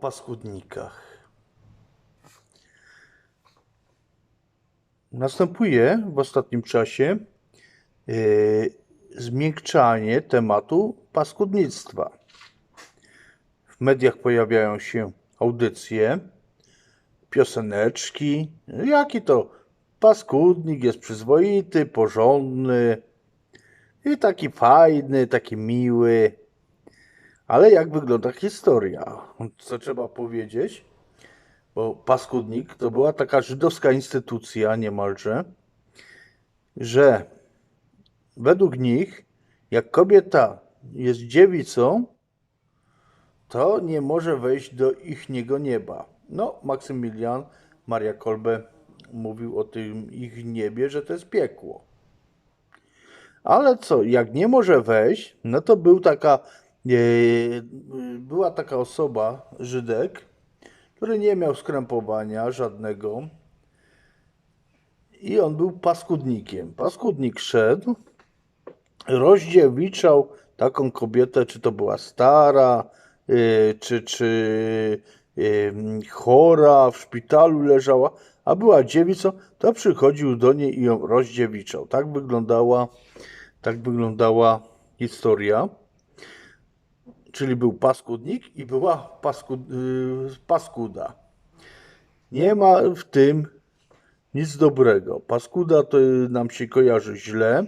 paskudnikach. Następuje w ostatnim czasie yy, zmiękczanie tematu paskudnictwa. W mediach pojawiają się audycje, pioseneczki. Jaki to paskudnik jest przyzwoity, porządny i taki fajny, taki miły. Ale jak wygląda historia? Co trzeba powiedzieć? Bo paskudnik to była taka żydowska instytucja niemalże, że według nich, jak kobieta jest dziewicą, to nie może wejść do ichniego nieba. No, Maksymilian Maria Kolbe mówił o tym ich niebie, że to jest piekło. Ale co, jak nie może wejść, no to był taka, była taka osoba, Żydek, który nie miał skrępowania żadnego i on był paskudnikiem. Paskudnik szedł, rozdziewiczał taką kobietę, czy to była stara, y, czy, czy y, chora, w szpitalu leżała, a była dziewicą, to przychodził do niej i ją rozdziewiczał. Tak wyglądała, tak wyglądała historia. Czyli był paskudnik i była paskud, y, paskuda. Nie ma w tym nic dobrego. Paskuda to nam się kojarzy źle.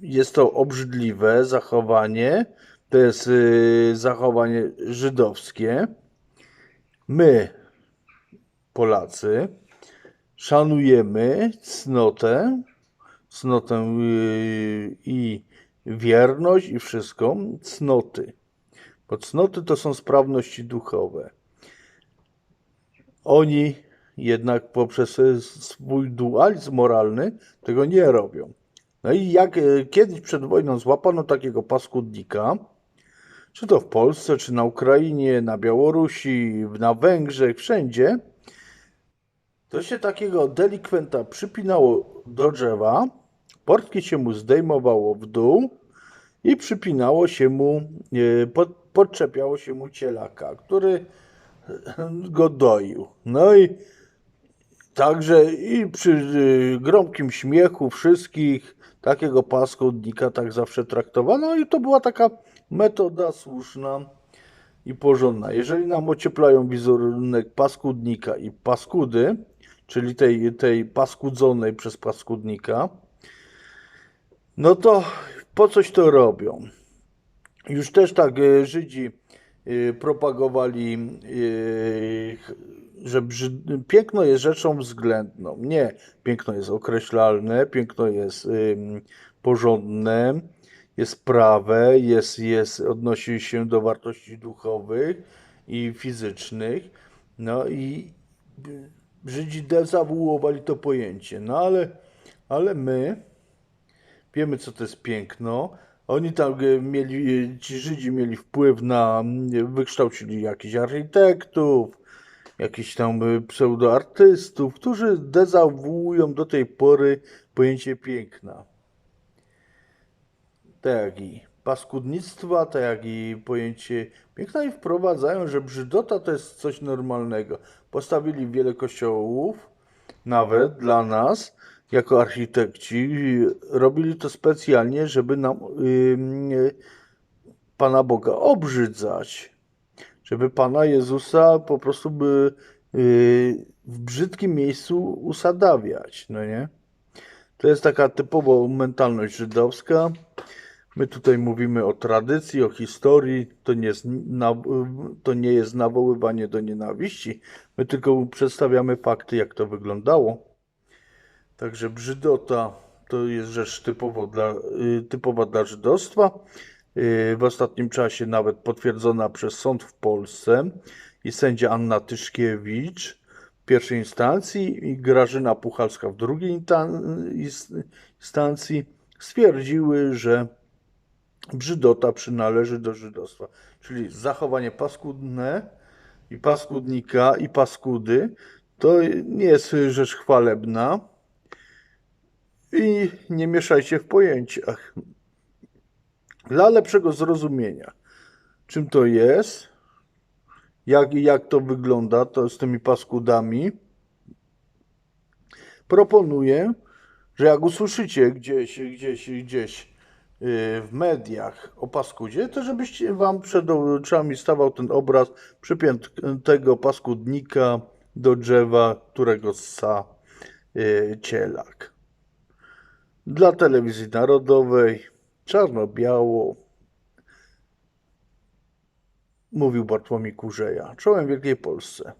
Jest to obrzydliwe zachowanie. To jest y, zachowanie żydowskie. My, Polacy, szanujemy cnotę, cnotę y, i wierność i wszystko, cnoty. Bo cnoty to są sprawności duchowe. Oni jednak poprzez swój dualizm moralny tego nie robią. No i jak kiedyś przed wojną złapano takiego paskudnika, czy to w Polsce, czy na Ukrainie, na Białorusi, na Węgrzech, wszędzie, to się takiego delikwenta przypinało do drzewa, portki się mu zdejmowało w dół i przypinało się mu, e, pod, podczepiało się mu cielaka, który go doił. No i także i przy y, gromkim śmiechu wszystkich takiego paskudnika tak zawsze traktowano i to była taka metoda słuszna i porządna. Jeżeli nam ocieplają wizerunek paskudnika i paskudy, czyli tej, tej paskudzonej przez paskudnika, no to po coś to robią. Już też tak e, Żydzi e, propagowali, e, że piękno jest rzeczą względną. Nie, piękno jest określalne, piękno jest porządne, jest prawe, jest, jest, odnosi się do wartości duchowych i fizycznych. No i Żydzi dezawuowali to pojęcie. No ale, ale my, wiemy, co to jest piękno. Oni tam e, mieli, e, ci Żydzi mieli wpływ na, mm, wykształcili jakichś architektów, jakichś tam e, pseudoartystów, którzy dezawuują do tej pory pojęcie piękna. Tak jak i paskudnictwa, tak jak i pojęcie piękna i wprowadzają, że brzydota to jest coś normalnego. Postawili wiele kościołów, nawet dla nas, jako architekci, robili to specjalnie, żeby nam yy, Pana Boga obrzydzać. Żeby Pana Jezusa po prostu by yy, w brzydkim miejscu usadawiać, no nie? To jest taka typowo mentalność żydowska. My tutaj mówimy o tradycji, o historii. To nie, jest na, to nie jest nawoływanie do nienawiści. My tylko przedstawiamy fakty, jak to wyglądało. Także brzydota to jest rzecz typowo dla, y, typowa dla żydostwa. Y, W ostatnim czasie nawet potwierdzona przez sąd w Polsce i sędzia Anna Tyszkiewicz w pierwszej instancji i Grażyna Puchalska w drugiej instancji stwierdziły, że brzydota przynależy do żydostwa. Czyli zachowanie paskudne i paskudnika i paskudy to nie jest rzecz chwalebna i nie mieszajcie w pojęciach. Dla lepszego zrozumienia. czym to jest, jak, jak to wygląda to z tymi paskudami, proponuję, że jak usłyszycie gdzieś, gdzieś, gdzieś yy, w mediach o paskudzie, to żebyście wam przed oczami stawał ten obraz przypiętego paskudnika do drzewa, którego ssa yy, cielak. Dla telewizji narodowej, czarno-biało, mówił Bartłomiej Kurzeja, czołem Wielkiej Polsce.